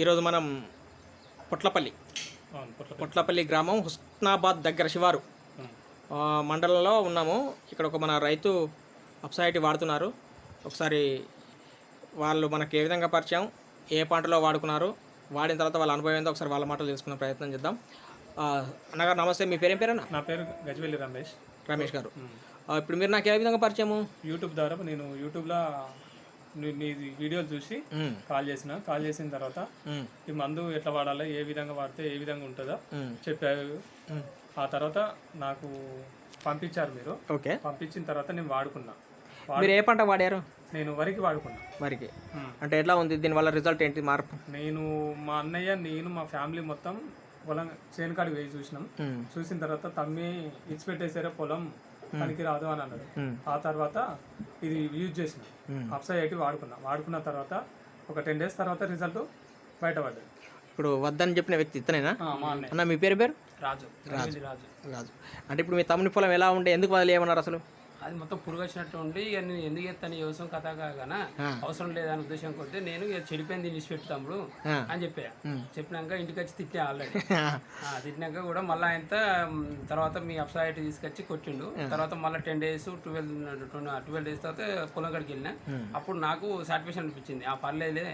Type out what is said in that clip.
ఈరోజు మనం పొట్లపల్లి. పొట్లపల్లి. గ్రామం హుస్నాబాద్ దగ్గర శివారు. మండలంలో ఉన్నాము. ఇక్కడ ఒక మన రైతు అప్సైటీ వాడుతున్నారు. ఒకసారి వాళ్ళు మనకి ఏ విధంగా పరిచయం ఏ పంటలో వాడుకున్నారు వాడిన తర్వాత వాళ్ళ అనుభవం ఏందో ఒకసారి వాళ్ళ మాటలు తెలుసుకునే ప్రయత్నం చేద్దాం. అన్నగారు నమస్తే మీ పేరేం పేరన్నా? నా పేరు గజవెల్లి రమేష్. రమేష్ గారు. ఇప్పుడు మీరు నాకు ఏ విధంగా పరిచయము? యూట్యూబ్ ద్వారా నేను యూట్యూబ్లో నీ- వీడియోలు చూసి కాల్ చేసిన. కాల్ చేసిన తర్వాత ఈ మందు ఎట్లా వాడాలి ఏ విధంగా వాడితే ఏ విధంగా ఉంటుందో చెప్పారు. ఆ తర్వాత నాకు పంపించారు మీరు. ఓకే. పంపించిన తర్వాత నేను వాడుకున్నా. మీరు ఏ పంట వాడారు? నేను వరికి వాడుకున్నా. వరికి. అంటే ఎట్లా ఉంది? దీనివల్ల రిజల్ట్ ఏంటి? మార్పు? నేను మా అన్నయ్య నేను మా ఫ్యామిలీ మొత్తం పొలం చేనుకాడికి వేసి చూసినాం. చూసిన తర్వాత తమ్మి ఇచ్చి పెట్టేసారే పొలం. పనికి రాదు అని అన్నాడు. ఆ తర్వాత ఇది యూజ్ చేసిన. అప్సై ఎయిటీ వాడుకున్నా. వాడుకున్న తర్వాత ఒక టెన్ డేస్ తర్వాత రిజల్ట్ బయటపడ్డది. ఇప్పుడు వద్దని చెప్పిన వ్యక్తి ఇతనేనా? అన్న మీ పేరు పేరు? రాజు. రాజు. రాజు. రాజు. అంటే ఇప్పుడు మీ తమ్ముని పొలం ఎలా ఉండే? ఎందుకు వదిలేయమన్నారు అసలు? అది మొత్తం పురుగు వచ్చినట్టు ఉండి ఇక నేను ఎందుకు ఎత్తాను వ్యవసాయం కథ కాగానా. అవసరం లేదనే ఉద్దేశం కొద్దీ నేను ఇక చెడిపోయింది నిలిచిపెట్టు తమ్ముడు ఆ. అని చెప్పా. చెప్పినాక ఇంటికి వచ్చి తిట్టే ఆల్రెడీ తిట్టినాక కూడా మళ్ళీ ఆయన తర్వాత మీ అప్సైట్ తీసుకొచ్చి కొట్టిండు. తర్వాత మళ్ళీ ten days twelve twelve days తర్వాత పొలం కాడికి వెళ్ళిన. అప్పుడు నాకు సాటిస్ఫాక్షన్ అనిపించింది. ఆ పర్లేదులే